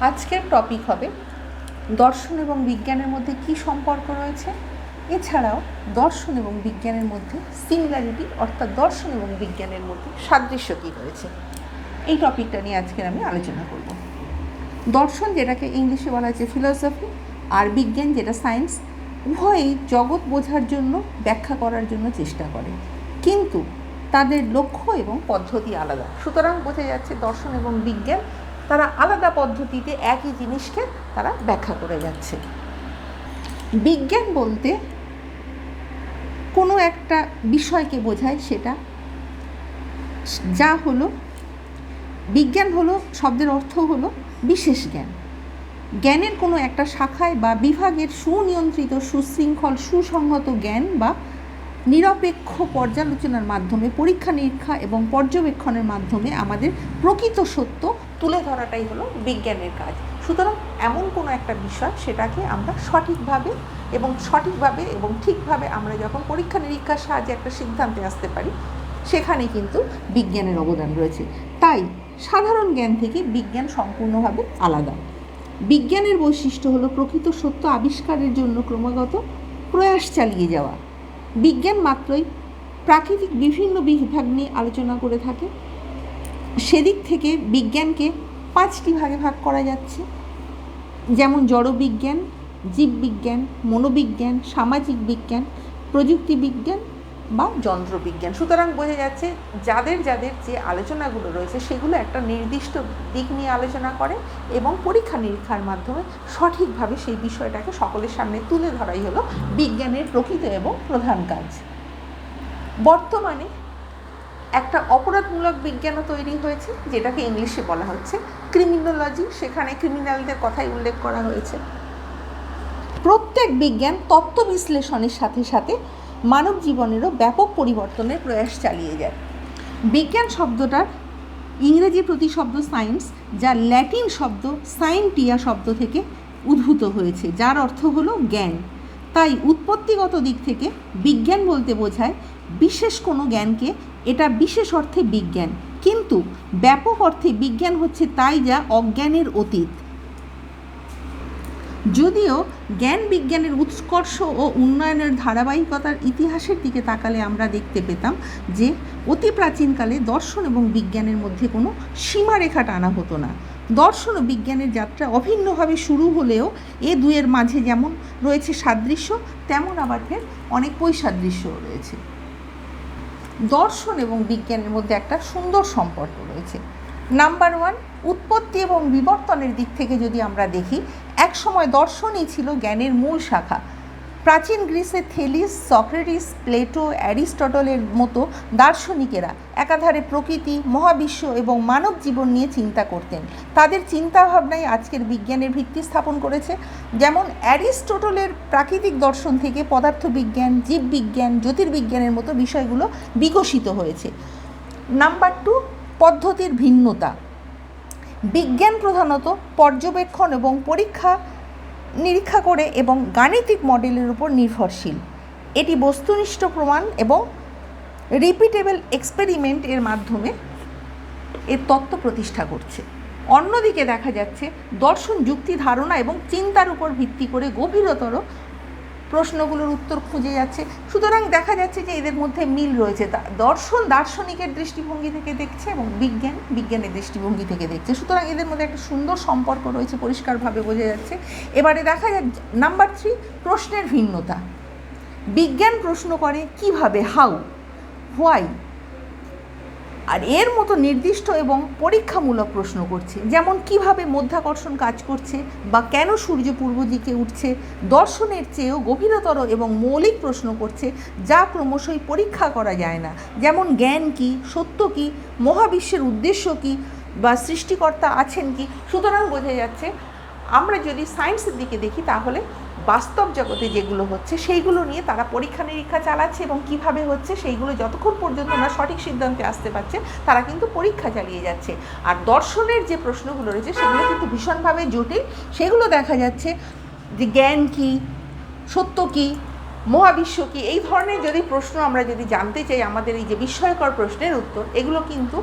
আজকের টপিক হবে দর্শন এবং বিজ্ঞানের মধ্যে কি সম্পর্ক রয়েছে? এছাড়াও দর্শন এবং বিজ্ঞানের মধ্যে সিমিলারিটি অর্থাৎ দর্শন এবং বিজ্ঞানের মধ্যে সাদৃশ্য কী রয়েছে? এই টপিকটা নিয়ে আজকের আমি আলোচনা করব। দর্শন যেটাকে ইংলিশে বলা হয়েছে ফিলোসফি আর বিজ্ঞান যেটা সায়েন্স উভয়ই জগৎ বোঝার জন্য, ব্যাখ্যা করার জন্য চেষ্টা করে। কিন্তু তাদের লক্ষ্য এবং পদ্ধতি আলাদা। সুতরাং বোঝা যাচ্ছে দর্শন এবং বিজ্ঞান তারা আলাদা পদ্ধতিতে একই জিনিসকে তারা ব্যাখ্যা করে যাচ্ছে। বিজ্ঞান বলতে কোনো একটা বিষয়কে বোঝায় সেটা। যা হলো, বিজ্ঞান হলো, শব্দের অর্থ হলো বিশেষ জ্ঞান। জ্ঞানের কোনো একটা শাখায় বা বিভাগের সুনিয়ন্ত্রিত, সুশৃঙ্খল, সুসংহত জ্ঞান বা নিরপেক্ষ পর্যালোচনার মাধ্যমে পরীক্ষা নিরীক্ষা এবং পর্যবেক্ষণের মাধ্যমে আমাদের প্রকৃত সত্য তুলে ধরাটাই হলো বিজ্ঞানের কাজ। সুতরাং এমন কোনো একটা বিষয় সেটাকে আমরা সঠিকভাবে এবং সঠিকভাবে এবং ঠিকভাবে আমরা যখন পরীক্ষা নিরীক্ষার সাহায্যে একটা সিদ্ধান্তে আসতে পারি, সেখানে কিন্তু বিজ্ঞানের অবদান রয়েছে। তাই সাধারণ জ্ঞান থেকে বিজ্ঞান সম্পূর্ণভাবে আলাদা। বিজ্ঞানের বৈশিষ্ট্য হলো প্রকৃত সত্য আবিষ্কারের জন্য ক্রমাগত প্রয়াস চালিয়ে যাওয়া। বিজ্ঞান মাত্রই প্রাকৃতিক বিভিন্ন বিভাগ নিয়ে আলোচনা করে থাকে সেদিক থেকে বিজ্ঞানকে পাঁচটি ভাগে ভাগ করা যাচ্ছে। যেমন জড়বিজ্ঞান, জীববিজ্ঞান, মনোবিজ্ঞান, সামাজিক বিজ্ঞান প্রযুক্তি বিজ্ঞান বা যন্ত্রবিজ্ঞান। সুতরাং বোঝা যাচ্ছে যাদের যাদের যে আলোচনাগুলো রয়েছে সেগুলো একটা নির্দিষ্ট দিক নিয়ে আলোচনা করে এবং পরীক্ষা নিরীক্ষার মাধ্যমে সঠিকভাবে সেই বিষয়টাকে সকলের সামনে তুলে ধরাই হলো বিজ্ঞানের প্রকৃত এবং প্রধান কাজ। বর্তমানে একটা অপরাধমূলক বিজ্ঞানও তৈরি হয়েছে, যেটাকে ইংলিশে বলা হচ্ছে ক্রিমিনোলজি। সেখানে ক্রিমিনালদের কথাই উল্লেখ করা হয়েছে। প্রত্যেক বিজ্ঞান তত্ত্ব বিশ্লেষণের সাথে সাথে মানব জীবনেরও ব্যাপক পরিবর্তনের প্রয়াস চালিয়ে যায়। বিজ্ঞান শব্দটার ইংরেজি প্রতিশব্দ সায়েন্স, যা ল্যাটিন শব্দ সাইন্টিয়া শব্দ থেকে উদ্ভূত হয়েছে, যার অর্থ হলো জ্ঞান। তাই উৎপত্তিগত দিক থেকে বিজ্ঞান বলতে বোঝায় বিশেষ কোনো জ্ঞানকে, এটা বিশেষ অর্থে বিজ্ঞান। কিন্তু ব্যাপক অর্থে বিজ্ঞান হচ্ছে তাই যা অজ্ঞানের অতীত। যদিও জ্ঞান বিজ্ঞানের উৎকর্ষ ও উন্নয়নের ধারাবাহিকতার ইতিহাসের দিকে তাকালে আমরা দেখতে পেতাম যে অতি প্রাচীনকালে দর্শন এবং বিজ্ঞানের মধ্যে কোনো সীমারেখা টানা হতো না। দর্শন ও বিজ্ঞানের যাত্রা অভিন্নভাবে শুরু হলেও এ দুয়ের মাঝে যেমন রয়েছে সাদৃশ্য, তেমন আবার ফের অনেক বৈসাদৃশ্যও রয়েছে। দর্শন এবং বিজ্ঞানের মধ্যে একটা সুন্দর সম্পর্ক রয়েছে। নাম্বার ওয়ান, উৎপত্তি এবং বিবর্তনের দিক থেকে যদি আমরা দেখি একসময় দর্শনই ছিল জ্ঞানের মূল শাখা। প্রাচীন গ্রিসে থেলিস, সক্রেটিস, প্লেটো, অ্যারিস্টটলের মতো দার্শনিকেরা একাধারে প্রকৃতি, মহাবিশ্ব এবং মানব জীবন নিয়ে চিন্তা করতেন। তাদের চিন্তাভাবনাই আজকের বিজ্ঞানের ভিত্তি স্থাপন করেছে। যেমন অ্যারিস্টটলের প্রাকৃতিক দর্শন থেকে পদার্থবিজ্ঞান, জীববিজ্ঞান, জ্যোতির্বিজ্ঞানের মতো বিষয়গুলো বিকশিত হয়েছে। নাম্বার টু, পদ্ধতির ভিন্নতা। বিজ্ঞান প্রধানত পর্যবেক্ষণ এবং পরীক্ষা, নিরীক্ষা করে এবং গাণিতিক মডেলের উপর নির্ভরশীল। এটি বস্তুনিষ্ঠ প্রমাণ এবং রিপিটেবল এক্সপেরিমেন্ট এর মাধ্যমে এর তত্ত্ব প্রতিষ্ঠা করছে। অন্যদিকে দেখা যাচ্ছে দর্শন যুক্তি ধারণা এবং চিন্তার উপর ভিত্তি করে গভীরতর প্রশ্নগুলোর উত্তর খুঁজে যাচ্ছে। সুতরাং দেখা যাচ্ছে যে এদের মধ্যে মিল রয়েছে। দর্শন, দার্শনিকের দৃষ্টিভঙ্গি থেকে দেখছে এবং বিজ্ঞান, বিজ্ঞানের দৃষ্টিভঙ্গি থেকে দেখছে। সুতরাং এদের মধ্যে একটা সুন্দর সম্পর্ক রয়েছে, পরিষ্কারভাবে বোঝা যাচ্ছে। এবারে দেখা যাচ্ছে নাম্বার থ্রি, প্রশ্নের ভিন্নতা। বিজ্ঞান প্রশ্ন করে কীভাবে, হাউ, হোয়াই? আর এর মতো নির্দিষ্ট এবং পরীক্ষামূলক প্রশ্ন করছে, যেমন কীভাবে মধ্যাকর্ষণ কাজ করছে বা কেন সূর্য পূর্ব দিকে উঠছে, দর্শনের চেয়েও গভীরতর এবং মৌলিক প্রশ্ন করছে, যা ক্রমশই পরীক্ষা করা যায় না। যেমন জ্ঞান কি, সত্য কি, মহাবিশ্বের উদ্দেশ্য কি বা সৃষ্টিকর্তা আছেন কি? সুতরাং বোঝা যাচ্ছে, আমরা যদি সায়েন্সের দিকে দেখি তাহলে বাস্তব জগতে যেগুলো হচ্ছে, সেইগুলো নিয়ে তারা পরীক্ষা নিরীক্ষা চালাচ্ছে এবং কীভাবে হচ্ছে সেইগুলো যতক্ষণ পর্যন্ত না সঠিক সিদ্ধান্তে আসতে পারছে, তারা কিন্তু পরীক্ষা চালিয়ে যাচ্ছে। আর দর্শনের যে প্রশ্নগুলো রয়েছে, সেগুলো কিন্তু ভীষণভাবে জটিল। সেগুলো দেখা যাচ্ছে যে জ্ঞান কী, সত্য কী, মহাবিশ্ব কী, এই ধরনের যদি প্রশ্ন আমরা যদি জানতে চাই, আমাদের এই যে বিস্ময়কর প্রশ্নের উত্তর, এগুলো কিন্তু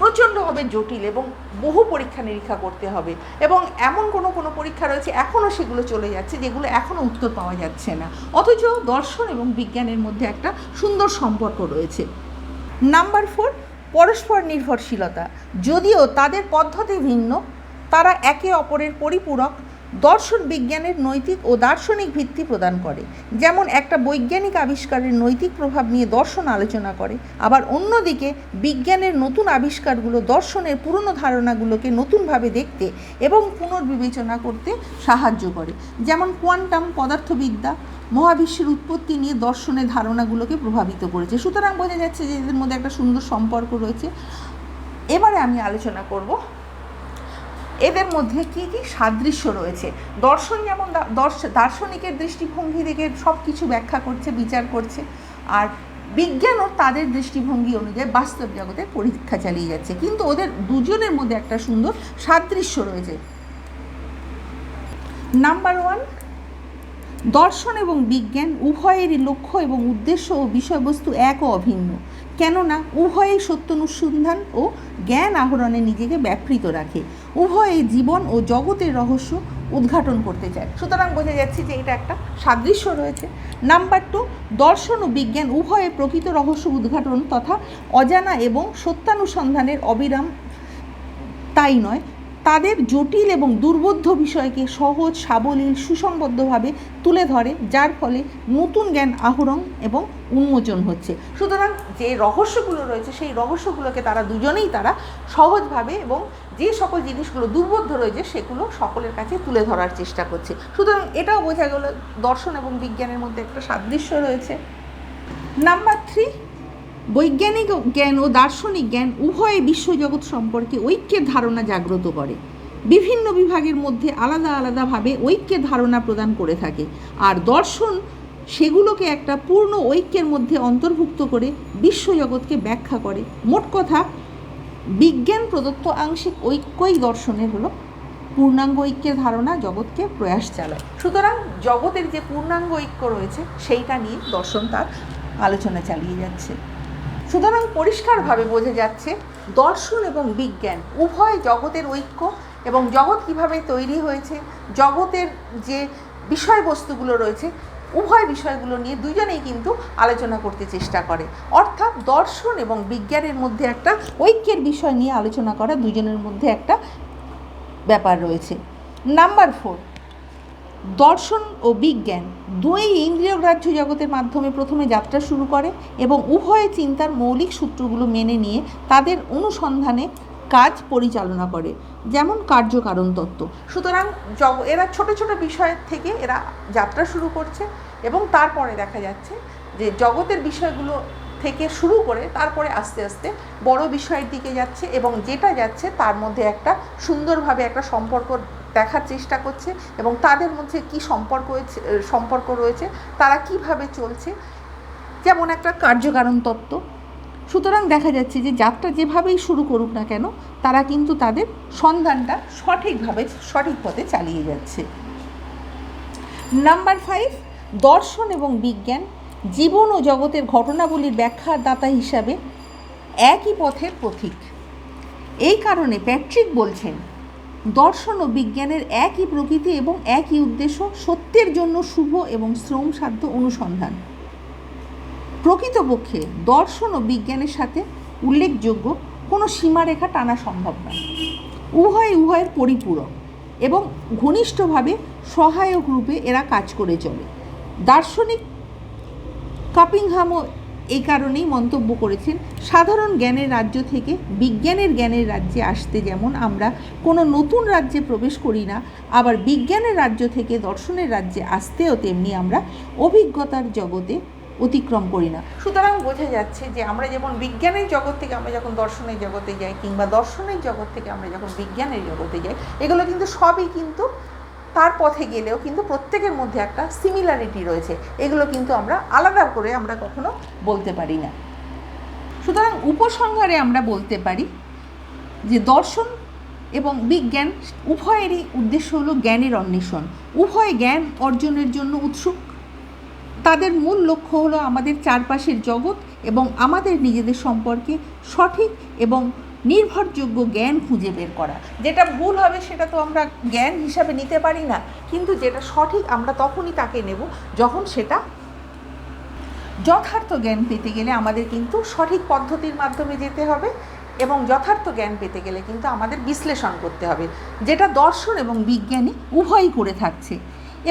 প্রচণ্ডভাবে জটিল এবং বহু পরীক্ষা নিরীক্ষা করতে হবে এবং এমন কোনো কোনো পরীক্ষা রয়েছে এখনও সেগুলো চলে যাচ্ছে যেগুলো এখনও উত্তর পাওয়া যাচ্ছে না। অথচ দর্শন এবং বিজ্ঞানের মধ্যে একটা সুন্দর সম্পর্ক রয়েছে। নাম্বার ফোর, পরস্পর নির্ভরশীলতা। যদিও তাদের পদ্ধতি ভিন্ন, তারা একে অপরের পরিপূরক দর্শন বিজ্ঞানের নৈতিক ও দার্শনিক ভিত্তি প্রদান করে। যেমন একটা বৈজ্ঞানিক আবিষ্কারের নৈতিক প্রভাব নিয়ে দর্শন আলোচনা করে, আবার অন্যদিকে বিজ্ঞানের নতুন আবিষ্কারগুলো দর্শনের পুরনো ধারণাগুলোকে নতুনভাবে দেখতে এবং পুনর্বিবেচনা করতে সাহায্য করে। যেমন কোয়ান্টাম পদার্থবিদ্যা মহাবিশ্বের উৎপত্তি নিয়ে দর্শনের ধারণাগুলোকে প্রভাবিত করেছে। সুতরাং বোঝা যাচ্ছে যে এদের মধ্যে একটা সুন্দর সম্পর্ক রয়েছে। এবারে আমি আলোচনা করব এদের মধ্যে কি কি সাদৃশ্য রয়েছে? দর্শন যেমন দর্শ- দার্শনিকের দৃষ্টিভঙ্গি থেকে সব কিছু ব্যাখ্যা করছে, বিচার করছে। আর বিজ্ঞানও তাদের দৃষ্টিভঙ্গি অনুযায়ী বাস্তব জগতের পরীক্ষা চালিয়ে যাচ্ছে। কিন্তু ওদের দুজনের মধ্যে একটা সুন্দর সাদৃশ্য রয়েছে। নাম্বার ওয়ান দর্শন এবং বিজ্ঞান উভয়েরই লক্ষ্য এবং উদ্দেশ্য ও বিষয়বস্তু এক ও অভিন্ন। কেননা উভয়ে সত্য অনুসন্ধান ও জ্ঞান আহরণে নিজেকে ব্যাপৃত রাখে। উভয়ে জীবন ও জগতের রহস্য উদ্ঘাটন করতে চায়। সুতরাং বোঝা যাচ্ছে যে এটা একটা সাদৃশ্য রয়েছে। নাম্বার টু দর্শন ও বিজ্ঞান উভয়ে প্রকৃত রহস্য উদ্ঘাটন তথা অজানা এবং সত্যানুসন্ধানের অবিরাম তাই নয় তাদের জটিল এবং দুর্বোধ্য বিষয়কে সহজ, সাবলীল, সুসংবদ্ধভাবে তুলে ধরে, যার ফলে নতুন জ্ঞান আহরণ এবং উন্মোচন হচ্ছে। সুতরাং যে রহস্যগুলো রয়েছে, সেই রহস্যগুলোকে তারা দুজনেই তারা সহজভাবে এবং যে সকল জিনিসগুলো দুর্বোধ্য রয়েছে, সেগুলো সকলের কাছে তুলে ধরার চেষ্টা করছে। সুতরাং এটাও বোঝা গেল, দর্শন এবং বিজ্ঞানের মধ্যে একটা সাদৃশ্য রয়েছে। নাম্বার থ্রি বৈজ্ঞানিক জ্ঞান ও দার্শনিক জ্ঞান উভয়ে বিশ্বজগৎ সম্পর্কে ঐক্যের ধারণা জাগ্রত করে। বিভিন্ন বিভাগের মধ্যে আলাদা আলাদাভাবে ঐক্যের ধারণা প্রদান করে থাকে। আর দর্শন সেগুলোকে একটা পূর্ণ ঐক্যের মধ্যে অন্তর্ভুক্ত করে বিশ্বজগৎকে ব্যাখ্যা করে। মোট কথা, বিজ্ঞান প্রদত্ত আংশিক ঐক্যই দর্শনের হলো পূর্ণাঙ্গ ঐক্যের ধারণা, জগৎকে প্রয়াস চালায়। সুতরাং জগতের যে পূর্ণাঙ্গ ঐক্য রয়েছে, সেইটা নিয়ে দর্শন তার আলোচনা চালিয়ে যাচ্ছে। সুতরাং পরিষ্কারভাবে বোঝা যাচ্ছে, দর্শন এবং বিজ্ঞান, উভয় জগতের ঐক্য এবং জগৎ কীভাবে তৈরি হয়েছে, জগতের যে বিষয়বস্তুগুলো রয়েছে, উভয় বিষয়গুলো নিয়ে দুজনেই কিন্তু আলোচনা করতে চেষ্টা করে। অর্থাৎ দর্শন এবং বিজ্ঞানের মধ্যে একটা ঐক্যের বিষয় নিয়ে আলোচনা করা দুজনের মধ্যে একটা ব্যাপার রয়েছে। নাম্বার ফোর দর্শন ও বিজ্ঞান দুই ইন্দ্রিয়গ্রাহ্য জগতের মাধ্যমে প্রথমে যাত্রা শুরু করে এবং উভয় চিন্তার মৌলিক সূত্রগুলো মেনে নিয়ে তাদের অনুসন্ধানে কাজ পরিচালনা করে, যেমন কার্যকারণ তত্ত্ব। সুতরাং জগ, এরা ছোট ছোট বিষয় থেকে এরা যাত্রা শুরু করছে এবং তারপরে দেখা যাচ্ছে যে জগতের বিষয়গুলো থেকে শুরু করে তারপরে আস্তে আস্তে বড় বিষয়ের দিকে যাচ্ছে এবং যেটা যাচ্ছে তার মধ্যে একটা সুন্দরভাবে একটা সম্পর্ক দেখার চেষ্টা করছে এবং তাদের মধ্যে কি সম্পর্ক সম্পর্ক রয়েছে, তারা কীভাবে চলছে, যেমন একটা কার্যকারণ তত্ত্ব। সুতরাং দেখা যাচ্ছে যে যাত্রা যেভাবেই শুরু করুক না কেন, তারা কিন্তু তাদের সন্ধানটা সঠিকভাবে, সঠিক পথে চালিয়ে যাচ্ছে। নাম্বার ফাইভ, দর্শন এবং বিজ্ঞান। জীবন ও জগতের ঘটনাবলীর ব্যাখ্যার দাতা হিসাবে একই পথের প্রতীক। এই কারণে প্যাট্রিক বলছেন দর্শন ও বিজ্ঞানের একই প্রকৃতি এবং একই উদ্দেশ্য, সত্যের জন্য শুভ এবং শ্রমসাধ্য অনুসন্ধান। প্রকৃতপক্ষে দর্শন ও বিজ্ঞানের সাথে উল্লেখযোগ্য কোনো সীমারেখা টানা সম্ভব নয়। উভয় উভয়ের পরিপূরক এবং ঘনিষ্ঠভাবে সহায়ক রূপে এরা কাজ করে চলে। দার্শনিক কাপিংহামও এই কারণেই মন্তব্য করেছেন, সাধারণ জ্ঞানের রাজ্য থেকে বিজ্ঞানের জ্ঞানের রাজ্যে আসতে যেমন আমরা কোনো নতুন রাজ্যে প্রবেশ করি না, আবার বিজ্ঞানের রাজ্য থেকে দর্শনের রাজ্যে আসতেও তেমনি আমরা অভিজ্ঞতার জগতে অতিক্রম করি না। সুতরাং বোঝা যাচ্ছে যে আমরা যেমন বিজ্ঞানের জগৎ থেকে আমরা যখন দর্শনের জগতে যাই কিংবা দর্শনের জগৎ থেকে আমরা যখন বিজ্ঞানের জগতে যাই, এগুলো কিন্তু সবই কিন্তু তার পথে গেলেও কিন্তু প্রত্যেকের মধ্যে একটা সিমিলারিটি রয়েছে। এগুলো কিন্তু আমরা আলাদা করে আমরা কখনো বলতে পারি না। সুতরাং উপসংহারে আমরা বলতে পারি যে দর্শন এবং বিজ্ঞান উভয়েরই উদ্দেশ্য হলো জ্ঞানের অন্বেষণ। উভয় জ্ঞান অর্জনের জন্য উৎসুক। তাদের মূল লক্ষ্য হলো আমাদের চারপাশের জগৎ এবং আমাদের নিজেদের সম্পর্কে সঠিক এবং নির্ভরযোগ্য জ্ঞান খুঁজে বের করা। যেটা ভুল হবে সেটা তো আমরা জ্ঞান হিসাবে নিতে পারি না। কিন্তু যেটা সঠিক আমরা তখনই তাকে নেব যখন সেটা যথার্থ জ্ঞান পেতে গেলে আমাদের কিন্তু সঠিক পদ্ধতির মাধ্যমে যেতে হবে এবং যথার্থ জ্ঞান পেতে গেলে কিন্তু আমাদের বিশ্লেষণ করতে হবে। যেটা দর্শন এবং বিজ্ঞানী উভয়ই করে থাকছে।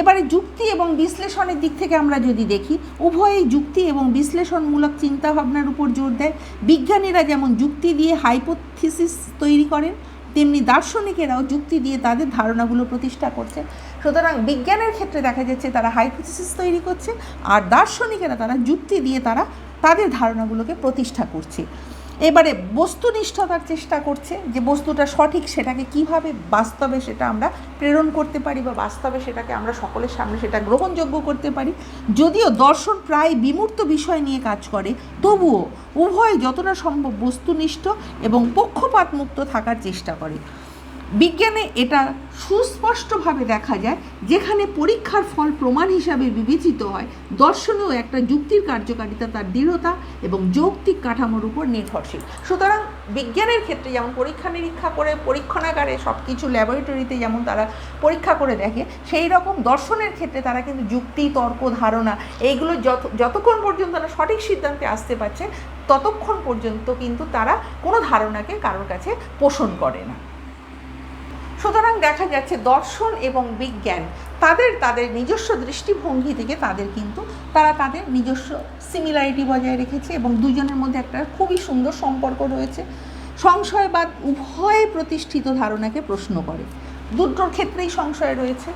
এবারে যুক্তি এবং বিশ্লেষণের দিক থেকে আমরা যদি দেখি, উভয়ই যুক্তি এবং বিশ্লেষণমূলক চিন্তাভাবনার উপর জোর দেয়। বিজ্ঞানীরা যেমন যুক্তি দিয়ে হাইপোথিসিস তৈরি করেন, তেমনি দার্শনিকেরাও যুক্তি দিয়ে তাদের ধারণাগুলো প্রতিষ্ঠা করছে সুতরাং বিজ্ঞানের ক্ষেত্রে দেখা যাচ্ছে তারা হাইপোথিসিস তৈরি করছে, আর দার্শনিকেরা তারা যুক্তি দিয়ে তারা তাদের ধারণাগুলোকে প্রতিষ্ঠা করছে। এবারে বস্তুনিষ্ঠতার চেষ্টা করছে যে বস্তুটা সঠিক সেটাকে কীভাবে বাস্তবে সেটা আমরা প্রেরণ করতে পারি বা বাস্তবে সেটাকে আমরা সকলের সামনে সেটা গ্রহণযোগ্য করতে পারি। যদিও দর্শন প্রায় বিমূর্ত বিষয় নিয়ে কাজ করে, তবুও উভয় যতটা সম্ভব বস্তুনিষ্ঠ এবং পক্ষপাতমুক্ত থাকার চেষ্টা করে। বিজ্ঞানে এটা সুস্পষ্টভাবে দেখা যায়, যেখানে পরীক্ষার ফল প্রমাণ হিসাবে বিবেচিত হয় দর্শনেও একটা যুক্তির কার্যকারিতা, তার দৃঢ়তা এবং যৌক্তিক কাঠামোর উপর নির্ভরশীল। সুতরাং বিজ্ঞানের ক্ষেত্রে যেমন পরীক্ষা নিরীক্ষা করে, পরীক্ষণাগারে সব কিছু ল্যাবরেটরিতে যেমন তারা পরীক্ষা করে দেখে, সেই রকম দর্শনের ক্ষেত্রে তারা কিন্তু যুক্তি, তর্ক, ধারণা এইগুলো যত, যতক্ষণ পর্যন্ত তারা সঠিক সিদ্ধান্তে আসতে পারছে, ততক্ষণ পর্যন্ত কিন্তু তারা কোনো ধারণাকে কারোর কাছে পোষণ করে না। সুতরাং দেখা যাচ্ছে দর্শন এবং বিজ্ঞান। তাদের তাদের নিজস্ব দৃষ্টিভঙ্গি থেকে তাদের কিন্তু, তারা তাদের নিজস্ব সিমিলারিটি বজায় রেখেছে এবং দুজনের মধ্যে একটা খুবই সুন্দর সম্পর্ক রয়েছে। সংশয়বাদ উভয়ে প্রতিষ্ঠিত ধারণাকে প্রশ্ন করে। দুটোর ক্ষেত্রেই সংশয় রয়েছে।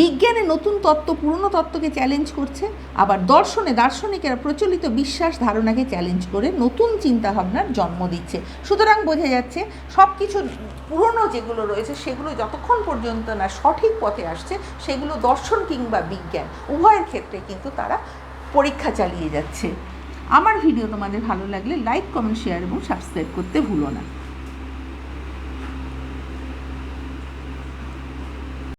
বিজ্ঞানে নতুন তত্ত্ব, পুরনো তত্ত্বকে চ্যালেঞ্জ করছে, আবার দর্শনে দার্শনিকেরা প্রচলিত বিশ্বাস ধারণাকে চ্যালেঞ্জ করে নতুন চিন্তাভাবনার জন্ম দিচ্ছে। সুতরাং বোঝা যাচ্ছে সব কিছু পুরনো যেগুলো রয়েছে, সেগুলো যতক্ষণ পর্যন্ত না সঠিক পথে আসছে, সেগুলো দর্শন কিংবা বিজ্ঞান, উভয়ের ক্ষেত্রে কিন্তু তারা পরীক্ষা চালিয়ে যাচ্ছে। আমার ভিডিও তোমাদের ভালো লাগলে লাইক কমেন্ট শেয়ার এবং সাবস্ক্রাইব করতে ভুলো না।